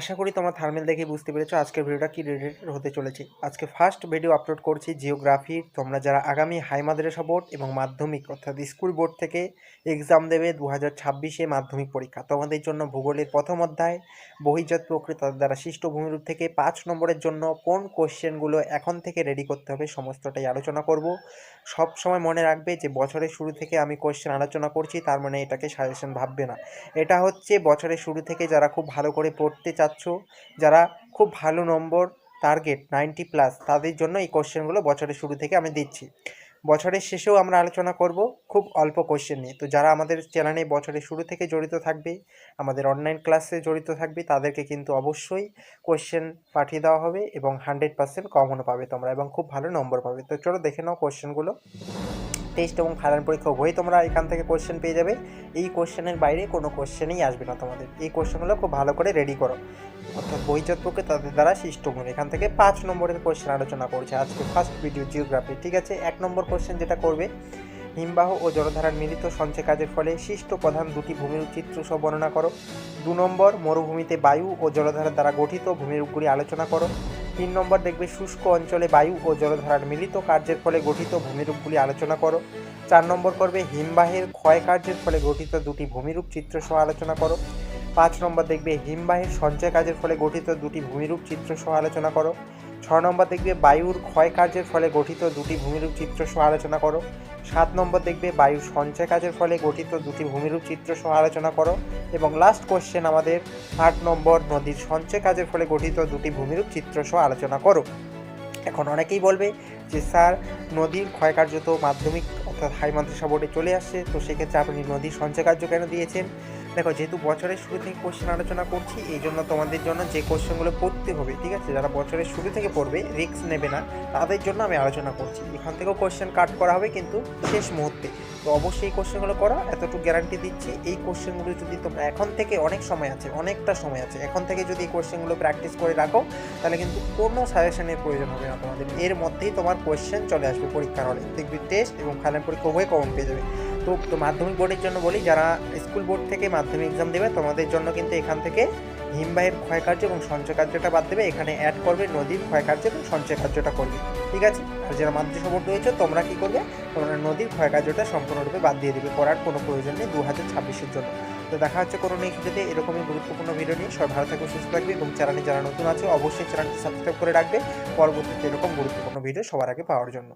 আশা করি তোমরা থার্মেল দেখে বুঝতে পেরেছ আজকের ভিডিওটা কি রিলেটেড হতে চলেছে। আজকে ফার্স্ট ভিডিও আপলোড করছি জিওগ্রাফির তোমরা যারা আগামী হাই মাদ্রাসা বোর্ড এবং মাধ্যমিক অর্থাৎ স্কুল বোর্ড থেকে এক্সাম দেবে দু হাজার ছাব্বিশে মাধ্যমিক পরীক্ষা। তোমাদের জন্য ভূগোলের প্রথম অধ্যায়, বহির্জাত প্রকৃতি দ্বারা সৃষ্ট ভূমিরূপ থেকে পাঁচ নম্বরের জন্য কোন কোশ্চেনগুলো এখন থেকে রেডি করতে হবে সমস্তটাই আলোচনা করব। সব সময় মনে রাখবে যে বছরের শুরু থেকে আমি কোশ্চেন আলোচনা করছি, তার মানে এটাকে সাজেশন ভাববে না। এটা হচ্ছে বছরের শুরু থেকে যারা খুব ভালো করে পড়তে চাচ্ছ যারা খুব ভালো নম্বর টার্গেট নাইনটি প্লাস তাদের জন্য এই কোশ্চেনগুলো বছরের শুরু থেকে আমি দিচ্ছি। বছরের শেষেও আমরা আলোচনা করব খুব অল্প কোশ্চেন নিয়ে। তো যারা আমাদের চ্যানেলে বছরের শুরু থেকে জড়িত থাকবে, আমাদের অনলাইন ক্লাসে জড়িত থাকবে, তাদেরকে কিন্তু অবশ্যই কোশ্চেন পাঠিয়ে দেওয়া হবে এবং হান্ড্রেড পার্সেন্ট কমনও পাবে তোমরা এবং খুব ভালো নম্বর পাবে। তো চলো দেখে নাও কোশ্চেনগুলো টেস্ট এবং ফাইনাল পরীক্ষা উভয়ই তোমরা এখান থেকে কোশ্চেন পেয়ে যাবে। এই কোশ্চেনের বাইরে কোনো কোশ্চেনই আসবে না তোমাদের। এই কোশ্চেনগুলো খুব ভালো করে রেডি করো। অর্থাৎ বহিজাত পক্ষে তাদের দ্বারা সৃষ্টভূমি এখান থেকে পাঁচ নম্বরের কোশ্চেন আলোচনা করছে আজকে ফার্স্ট ভিডিও জিওগ্রাফি ঠিক আছে? এক নম্বর কোশ্চেন যেটা করবে, হিমবাহ ও জলধারার মিলিত সঞ্চয় কাজের ফলে সৃষ্ট প্রধান দুটি ভূমির চিত্র সহ বর্ণনা করো। দু নম্বর, মরুভূমিতে বায়ু ও জলধারার দ্বারা গঠিত ভূমিরূপগুলি আলোচনা করো। তিন নম্বর দেখবে শুষ্ক অঞ্চলে বায়ু ও জলধারার মিলিত কার্যের ফলে গঠিত ভূমিরূপগুলি আলোচনা করো। চার নম্বর করবে হিমবাহের ক্ষয় কার্যের ফলে গঠিত দুটি ভূমিরূপ চিত্র সহ আলোচনা করো। পাঁচ নম্বর দেখবে হিমবাহের সঞ্চয় কাজের ফলে গঠিত দুটি ভূমিরূপ চিত্র সহ আলোচনা করো। ছ নম্বর দেখবে বায়ুর ক্ষয় কার্যের ফলে গঠিত দুটি ভূমিরূপ চিত্র সহ আলোচনা করো। সাত নম্বর দেখবে বায়ুর সঞ্চয় কাজের ফলে গঠিত দুটি ভূমিরূপ চিত্র সহ আলোচনা করো। এবং লাস্ট কোশ্চেন আমাদের, আট নম্বর নদীর সঞ্চয় কাজের ফলে গঠিত দুটি ভূমিরূপ চিত্র সহ আলোচনা করো। এখন অনেকেই বলবে যে, স্যার, নদীর ক্ষয়কার্য তো মাধ্যমিক অর্থাৎ হাই মাদ্রাসা বোর্ডে চলে আসছে, তো সেক্ষেত্রে আপনি নদীর সঞ্চয় কার্য কেন দিয়েছেন? দেখো, যেহেতু বছরের শুরু থেকে কোশ্চেন আলোচনা করছি, এই জন্য তোমাদের জন্য যে কোশ্চেনগুলো পড়তে হবে, ঠিক আছে? যারা বছরের শুরু থেকে পড়বে রিস্ক নেবে না, তাদের জন্য আমি আলোচনা করছি। এখান থেকেও কোশ্চেন কাট করা হবে কিন্তু শেষ মুহূর্তে। তো অবশ্যই এই কোশ্চেনগুলো করো, এতটুকু গ্যারান্টি দিচ্ছি, এই কোশ্চেনগুলো যদি তোমরা এখন থেকে অনেক সময় আছে, অনেকটা সময় আছে, এখন থেকে যদি এই কোশ্চেনগুলো প্র্যাকটিস করে রাখো, তাহলে কিন্তু কোনো সাজেশনের প্রয়োজন হবে না তোমাদের। এর মধ্যেই তোমার কোশ্চেন চলে আসবে পরীক্ষার হলে। দেখবি টেস্ট এবং ফাইনাল পরীক্ষা উভয় কমন পেয়ে যাবে। তো তো মাধ্যমিক বোর্ডের জন্য বলি, যারা স্কুল বোর্ড থেকে মাধ্যমিক এক্সাম দেবে। তোমাদের জন্য কিন্তু এখান থেকে হিমবাহের ক্ষয়কার্য এবং সঞ্চয় কার্যটা বাদ দেবে। এখানে অ্যাড করবে নদীর ক্ষয়কার্য এবং সঞ্চয় কার্যটা করবে। ঠিক আছে? আর যারা মাদ্রাসা বোর্ড রয়েছে, তোমরা কি করবে? তোমরা নদীর ক্ষয়কার্যটা সম্পূর্ণরূপে বাদ দিয়ে দেবে। করার কোনো প্রয়োজন নেই দু হাজার ছাব্বিশের জন্য। তো দেখা হচ্ছে কোনো নেক্সট ভিডিওতে এরকমই গুরুত্বপূর্ণ ভিডিও নিয়ে। সবাই ভালো থাকবে, সুস্থ থাকবে এবং চ্যানেলে যারা নতুন আছে, অবশ্যই চ্যানেলটি সাবস্ক্রাইব করে রাখবে। পরবর্তীতে এরকম গুরুত্বপূর্ণ ভিডিও সবার আগে পাওয়ার জন্য।